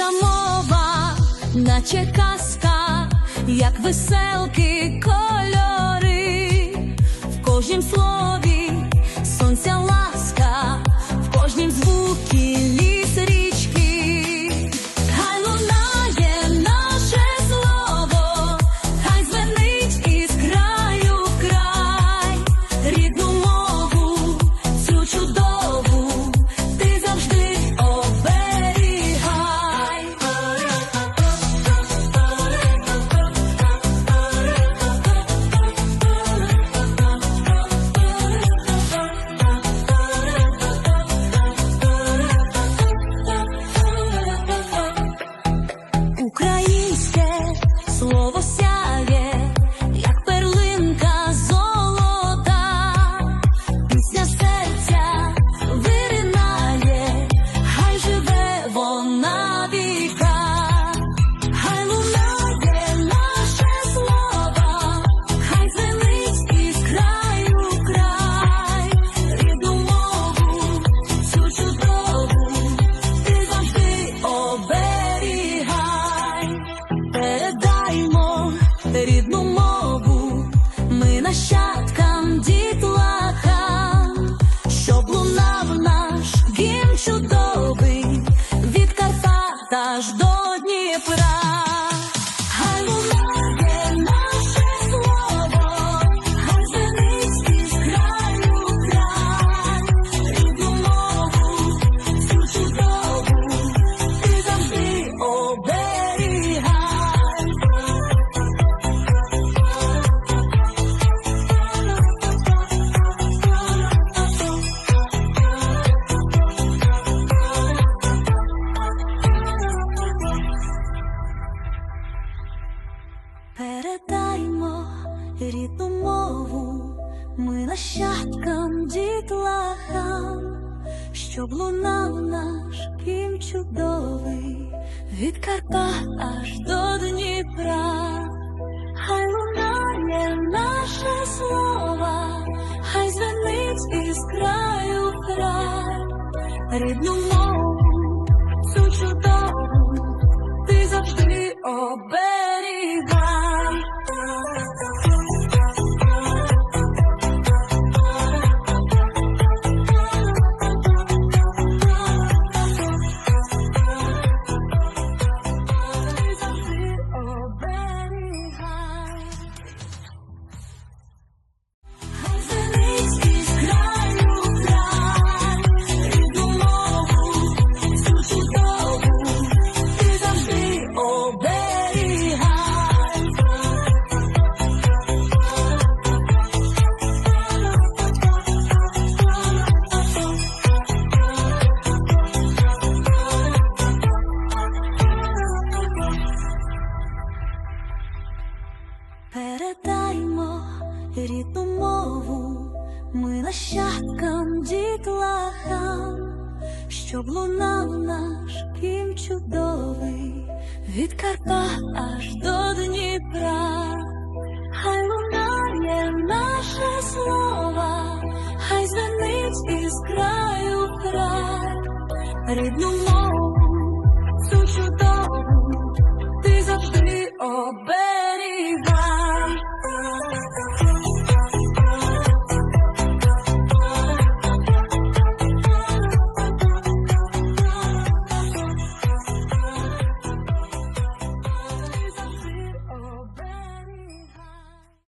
рідна мова, наче казка, як веселки кольори, в кожнім слові сонця ласка, в кожнім звуці. Рідну мову, ми нащадкам дітлаха, щоб лунав наш гімн чудовий нащадкам дітлахам, щоб лунав наш гімн чудовий від Карпат аж до Дніпра. Хай лунає наше слово, хай звенить із краю в край, рідну мову, цю чудову, ти завжди оберігай. Передаймо рідну мову, ми нащадкам дітлахам, щоб лунав наш гімн чудовий від Карпат аж до Дніпра. Хай лунає наше слово, хай звенить із краю в край, рідну мову, цю чудову, ти завжди оберігай.